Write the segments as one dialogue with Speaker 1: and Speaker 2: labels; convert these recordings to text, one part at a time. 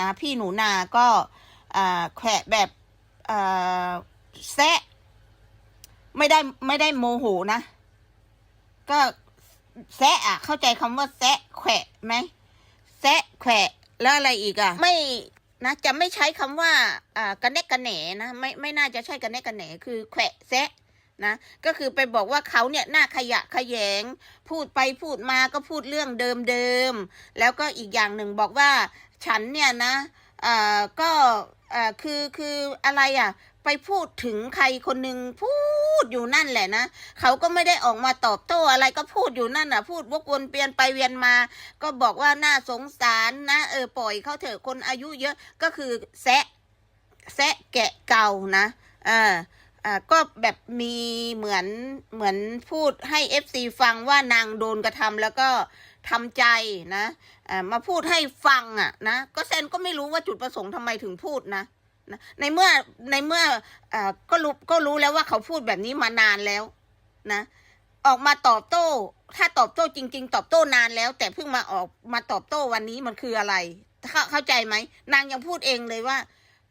Speaker 1: นะ พี่หนูนาก็อ่าแขวะแบบอ่าแซะไม่ได้ไม่ได้โมโหนะ ก็แซะอะ เข้าใจคำว่าแซะแขวะไหมแซะแขวะแล้วอะไรอีกอะ ไม่นะจะไม่ใช้คำว่าอ่ากระแนกกระแหนนะไม่ไม่น่าจะใช่กระแนกกระแหนคือแขวะแซะนะก็คือไปบอกว่าเขาเนี่ยหน้าขยะขยง พูดไปพูดมาก็พูดเรื่องเดิมๆแล้วก็อีกอย่างหนึ่งบอกว่า ฉันเนี่ยนะอ่าก็อ่าคือคืออะไรอะ ไปพูดถึงใครคนหนึ่งพูดอยู่นั่นแหละนะเขาก็ไม่ได้ออกมาตอบโต้อะไรก็พูดอยู่นั่นอะ พูดวกวนเปลี่ยนไปเวียนมา ก็บอกว่าน่าสงสารนะเออปล่อยเขาเถอะคนอายุเยอะก็คือแซะแซะแกะเก่านะอ่าอ่าก็แบบมีเหมือนเหมือนพูดให้เอฟซีฟังว่านางโดนกระทำแล้วก็ ทำใจนะมาพูดให้ฟังอะนะก็เซนก็ไม่รู้ว่าจุดประสงค์ทำไมถึงพูดนะนะในเมื่อในเมื่ออก็รู้ก็รู้แล้วว่าเขาพูดแบบนี้มานานแล้วนะออกมาตอบโต้ ถ้าตอบโต้จริง ๆ ตอบโต้นานแล้ว แต่เพิ่งมาออกมาตอบโต้วันนี้มันคืออะไรเข้าเข้าใจไหมนางยังพูดเองเลยว่า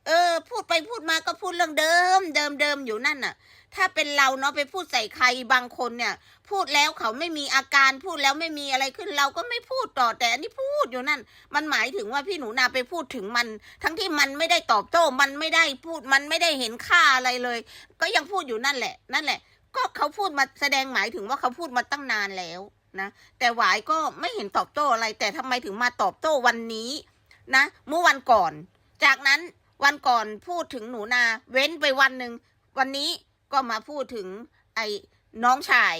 Speaker 1: เออ พูดไปพูดมาก็พูดเรื่องเดิม เดิมเดิมอยู่นั่นน่ะ ถ้าเป็นเราเนาะไปพูดใส่ใครบางคนเนี่ย พูดแล้วเขาไม่มีอาการพูดแล้วไม่มีอะไรขึ้นเราก็ไม่พูดต่อแต่อันนี้พูดอยู่นั่น มันหมายถึงว่าพี่หนูนาไปพูดถึงมัน ทั้งที่มันไม่ได้ตอบโต้มันไม่ได้พูดมันไม่ได้เห็นค่าอะไรเลย ก็ยังพูดอยู่นั่นแหละ นั่นแหละ ก็เขาพูดมาแสดงหมายถึงว่าเขาพูดมาตั้งนานแล้วนะแต่หวายก็ไม่เห็นตอบโต้อะไร แต่ทำไมถึงมาตอบโต้วันนี้นะเมื่อวันก่อน จากนั้น วันก่อนพูดถึงหนูนา เว้นไปวันหนึ่งวันนี้ก็มาพูดถึงไอ้น้องชาย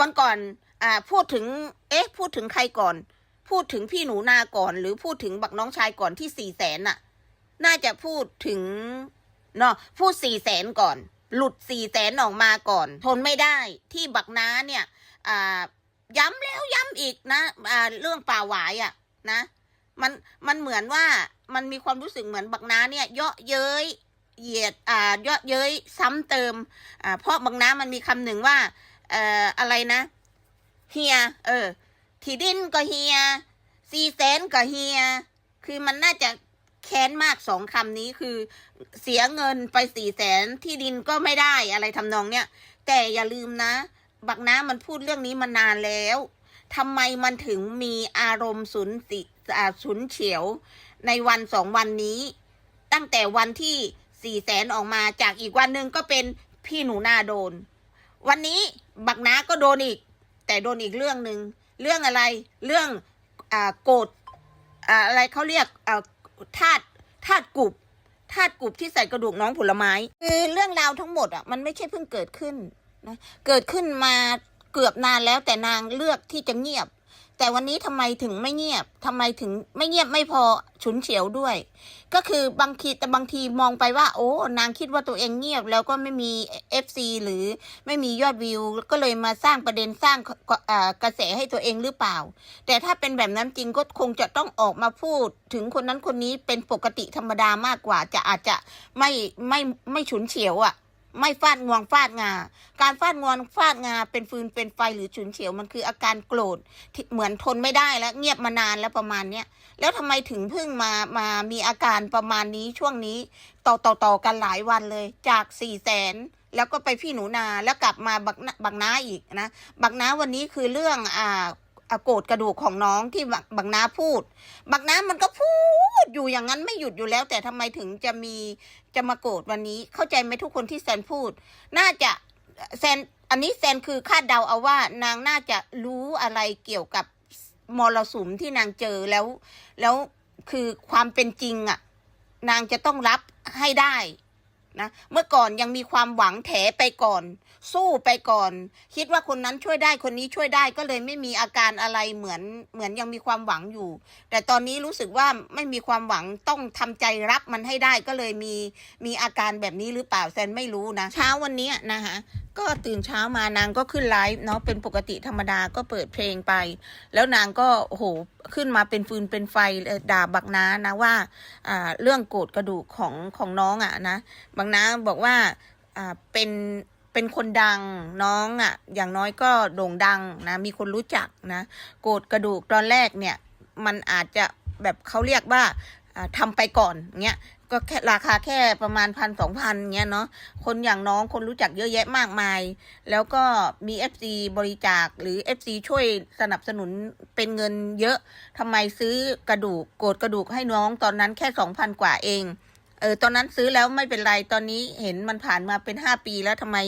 Speaker 1: วันก่อนอ่าพูดถึง เอ๊ะ พูดถึงใครก่อน พูดถึงพี่หนูนาก่อน หรือพูดถึงบักน้องชายก่อนที่สี่แสนน่ะ น่าจะพูดถึงเนาะพูดสี่แสนก่อน หลุดสี่แสนออกมาก่อน ทนไม่ได้ที่บักน้าเนี่ยอ่าย้ำแล้วย้ำอีกนะอ่าเรื่องป่าหวายอะ่ะนะ มันมันเหมือนว่ามันมีความรู้สึกเหมือนบักน้าเนี่ยเยาะเย้ยเหยียดอ่าเยาะเย้ยซ้ำเติมอ่าเพราะบักน้ามันมีคำหนึ่งว่าเอ่ออะไรนะเฮียเออที่ดินก็เฮียสี่แสนก็เฮียคือมันน่าจะแค้นมากสองคำนี้คือเสียเงินไปสี่แสนที่ดินก็ไม่ได้อะไรทำนองเนี้ยแต่อย่าลืมนะ บักน้ามันพูดเรื่องนี้มานานแล้ว ทำไมมันถึงมีอารมณ์สุนสิสุนเฉียว ในวันสองวันนี้ ตั้งแต่วันที่สี่แสนออกมาจากอีกวันหนึ่งก็เป็นพี่หนูนาโดน วันนี้บักน้าก็โดนอีก แต่โดนอีกเรื่องหนึ่งเรื่องอะไรเรื่องอโกรธอะไรเขาเรียกธาตุธาตุกุบธาตุกุบที่ใส่กระดูกน้องผลไม้ คือเรื่องราวทั้งหมดอะมันไม่ใช่เพิ่งเกิดขึ้นนะเกิดขึ้นมา เกือบนานแล้วแต่นางเลือกที่จะเงียบ แต่วันนี้ทำไมถึงไม่เงียบทำไมถึงไม่เงียบไม่พอฉุนเฉียวด้วย ก็คือบางทีแต่บางทีมองไปว่า โอ้ นางคิดว่าตัวเองเงียบ แล้วก็ไม่มี FC หรือไม่มียอดวิว ก็เลยมาสร้างประเด็นสร้างกระแสให้ตัวเองหรือเปล่า แต่ถ้าเป็นแบบนั้นจริงก็คงจะต้องออกมาพูด ถึงคนนั้นคนนี้เป็นปกติธรรมดามากกว่า จะอาจจะไม่ไม่ไม่ฉุนเฉียวอะ่ะ ไม่ฟาดงวงฟาดงา การฟาดงวงฟาดงาเป็นฟืนเป็นไฟหรือฉุนเฉียวมันคืออาการโกรธเหมือนทนไม่ได้แล้วเงียบมานานแล้วประมาณเนี้ยแล้วทำไมถึงเพิ่งมามามีอาการประมาณนี้ช่วงนี้ต่อต่อต่อกันหลายวันเลยจากสี่แสนแล้วก็ไปพี่หนูนาแล้วกลับมาบักบักน้าอีกนะบักน้าวันนี้คือเรื่องอ่า โกรธกระดูกของน้องที่บักบักน้าพูด บักน้ามันก็พูดอยู่อย่างนั้นไม่หยุดอยู่แล้ว แต่ทำไมถึงจะมีจะมาโกรธวันนี้ เข้าใจไหมทุกคนที่แซนพูด น่าจะแซนอันนี้แซนคือคาดเดาเอาว่านางน่าจะรู้อะไรเกี่ยวกับมรสุมที่นางเจอแล้ว แล้วคือความเป็นจริงอะ่ะ นางจะต้องรับให้ได้ นะ เมื่อก่อนยังมีความหวังแถไปก่อน สู้ไปก่อน คิดว่าคนนั้นช่วยได้คนนี้ช่วยได้ก็เลยไม่มีอาการอะไรเหมือนเหมือนยังมีความหวังอยู่ แต่ตอนนี้รู้สึกว่าไม่มีความหวังต้องทำใจรับมันให้ได้ก็เลยมีมีอาการแบบนี้หรือเปล่าแซนไม่รู้นะ เช้าวันนี้นะคะ ก็ตื่นเช้ามานางก็ขึ้นไลฟ์เนาะเป็นปกติธรรมดาก็เปิดเพลงไป แล้วนางก็โอ้โหขึ้นมาเป็นฟืนเป็นไฟด่าบักน้านะว่าอ่าเรื่องโกรธกระดูกของของน้องอะ่ะนะบักน้าบอกว่าอ่าเป็นเป็นคนดังน้องอะ่ะ อย่างน้อยก็โด่งดังนะมีคนรู้จักนะโกรธกระดูกตอนแรกเนี่ย มันอาจจะแบบเขาเรียกว่าอ่าทำไปก่อนเงี้ย ก็แค่ราคาแค่ประมาณพันสองพันเงี้ยเนาะคนอย่างน้องคนรู้จักเยอะแยะมากมาย แล้วก็มี FC บริจาคหรือ FC ช่วยสนับสนุนเป็นเงินเยอะทำไมซื้อกระดูกโกดกระดูกให้น้องตอนนั้นแค่สองพันกว่าเองเออตอนนั้นซื้อแล้วไม่เป็นไรตอนนี้เห็นมันผ่านมาเป็นห้าปีแล้วทำไม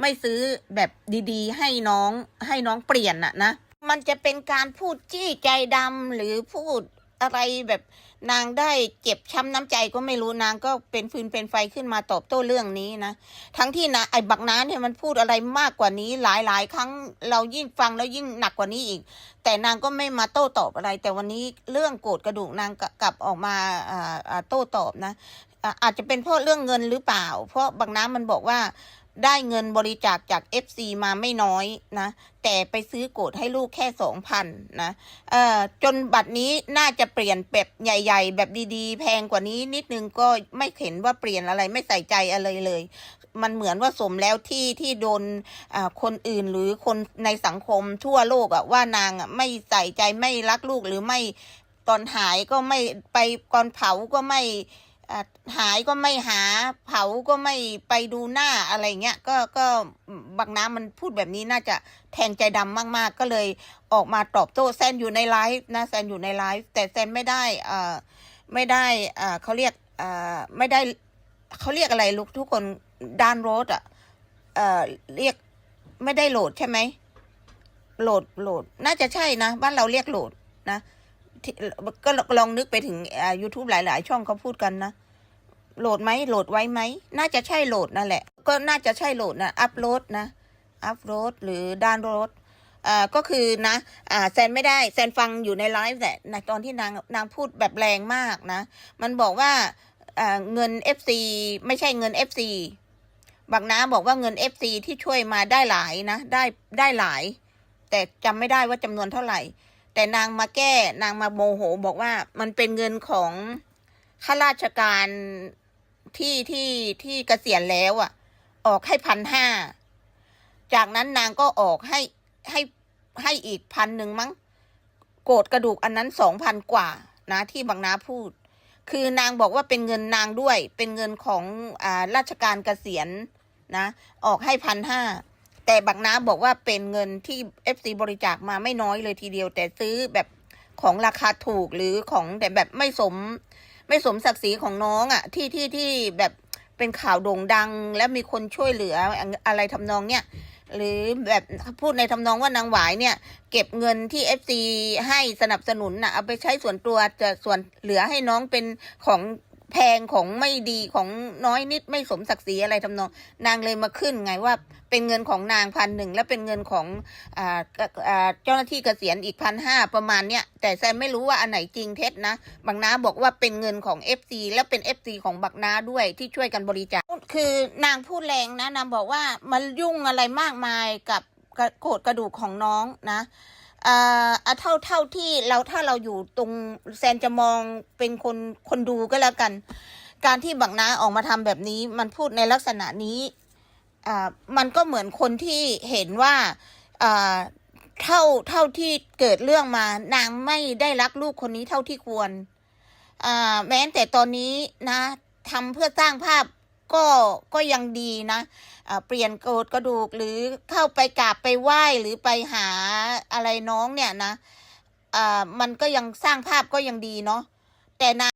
Speaker 1: ไม่ซื้อแบบดีๆ ให้น้องให้น้องเปลี่ยนอะนะมันจะเป็นการพูดจี้ใจดำหรือพูด อะไรแบบนางได้เจ็บช้ำน้ำใจก็ไม่รู้นางก็เป็นฟืนเป็นไฟขึ้นมาตอบโต้เรื่องนี้นะ ทั้งที่นะไอ้บักน้าเนี่ยมันพูดอะไรมากกว่านี้หลายหลายครั้งเรายิ่งฟังแล้วยิ่งหนักกว่านี้อีก แต่นางก็ไม่มาโต้ตอบอะไร แต่วันนี้เรื่องโกรธกระดูกนางกลับออกมาอ่าอ่าโต้ตอบนะอาจจะเป็นเพราะเรื่องเงินหรือเปล่า เพราะบางน้ำมันบอกว่า ได้เงินบริจาคจาก FC มาไม่น้อยนะ แต่ไปซื้อโกดให้ลูกแค่สองพันนะเอ่อจนบัดนี้น่าจะเปลี่ยนแบบใหญ่ ๆ แบบดีๆ แพงกว่านี้นิดนึงก็ไม่เห็นว่าเปลี่ยนอะไรไม่ใส่ใจอะไรเลย มันเหมือนว่าสมแล้วที่ที่โดนคนอื่นหรือคนในสังคมทั่วโลกอะว่านางอะไม่ใส่ใจไม่รักลูกหรือไม่ตอนหายก็ไม่ไปก่อนเผาก็ไม่ หายก็ไม่หาเผาก็ไม่ไปดูหน้าอะไรเงี้ยก็ก็บางน้ำมันพูดแบบนี้น่าจะแทงใจดำมากๆ ก็เลยออกมาตอบโต้แซนอยู่ในไลฟ์นะแซนอยู่ในไลฟ์แต่แซนไม่ได้อ่าไม่ได้อ่าเขาเรียกอ่าไม่ได้เขาเรียกอะไรลูกทุกคนด้านโรดอะเอ่อเรียกไม่ได้โหลดใช่ไหมโหลดโหลดน่าจะใช่นะบ้านเราเรียกโหลดนะ ก็ลองนึกไปถึงอ่า YouTube หลาย ๆ ช่องเขาพูดกันนะ โหลดไหมโหลดไว้ไหม น่าจะใช่โหลดนั่นแหละ ก็น่าจะใช่โหลดนะ อัพโหลดนะ อัพโหลดหรือดาวน์โหลดอ่าก็คือนะอ่าแซนไม่ได้แซนฟังอยู่ในไลฟ์แหละในตอนที่นางนางพูดแบบแรงมากนะ มันบอกว่าอ่าเงิน FC ไม่ใช่เงิน FC บักน้าบอกว่าเงิน FC ที่ช่วยมาได้หลายนะ ได้ได้หลาย แต่จำไม่ได้ว่าจำนวนเท่าไหร่ แต่นางมาแก้นางมาโมโห บอกว่ามันเป็นเงินของข้าราชการที่ที่ที่เกษียณแล้วอะ ออกให้พันห้าจากนั้นนางก็ออกให้ให้ให้อีกพันหนึ่งมั้ง โกดกระดูกอันนั้นสองพันกว่า นะที่บางนาพูด คือนางบอกว่าเป็นเงินนางด้วย เป็นเงินของอ่าราชการเกษียณนะ ออกให้พันห้า แต่บักน้าบอกว่าเป็นเงินที่ FC บริจาคมาไม่น้อยเลยทีเดียว แต่ซื้อแบบของราคาถูกหรือของแต่แบบไม่สม ไม่สมศักดิ์ศรีของน้องอะ่ะ ที่ที่ที่แบบเป็นข่าวโด่งดัง และมีคนช่วยเหลืออะไรทำนองเนี้ยหรือแบบพูดในทำนองว่านางหวายเนี่ย เก็บเงินที่ FC ให้สนับสนุนน่ะเอาไปใช้ส่วนตัวจะส่วนเหลือให้น้องเป็นของ แพงของไม่ดีของน้อยนิดไม่สมศักดิ์ศรีอะไรทำนอง นางเลยมาขึ้นไงว่าเป็นเงินของนางพันหนึ่งและเป็นเงินของอ่าเจ้าหน้าที่เกษียณอีกพันห้าประมาณเนี้ยแต่แซมไม่รู้ว่าอันไหนจริงเท็จนะบางน้าบอกว่าเป็นเงินของ FC และเป็น FC ของบักน้าด้วยที่ช่วยกันบริจาคคือนางพูดแรงนะนางบอกว่ามันยุ่งอะไรมากมายกับกระโกรธกระดูกของน้องนะ เอ่อเท่าเท่าที่เราถ้าเราอยู่ตรงแซนจะมองเป็นคนคนดูก็แล้วกัน การที่บักน้าออกมาทำแบบนี้ มันพูดในลักษณะนี้อ่ามันก็เหมือนคนที่เห็นว่าอ่าเท่าเท่าที่เกิดเรื่องมานางไม่ได้รักลูกคนนี้เท่าที่ควรอ่าแม้แต่ตอนนี้นะทำเพื่อสร้างภาพ ก็ก็ยังดีนะเปลี่ยนโกดกระดูกหรือเข้าไปกราบไปไหว้หรือไปหาอะไรน้องเนี่ยนะมันก็ยังสร้างภาพก็ยังดีเนาะแต่นะ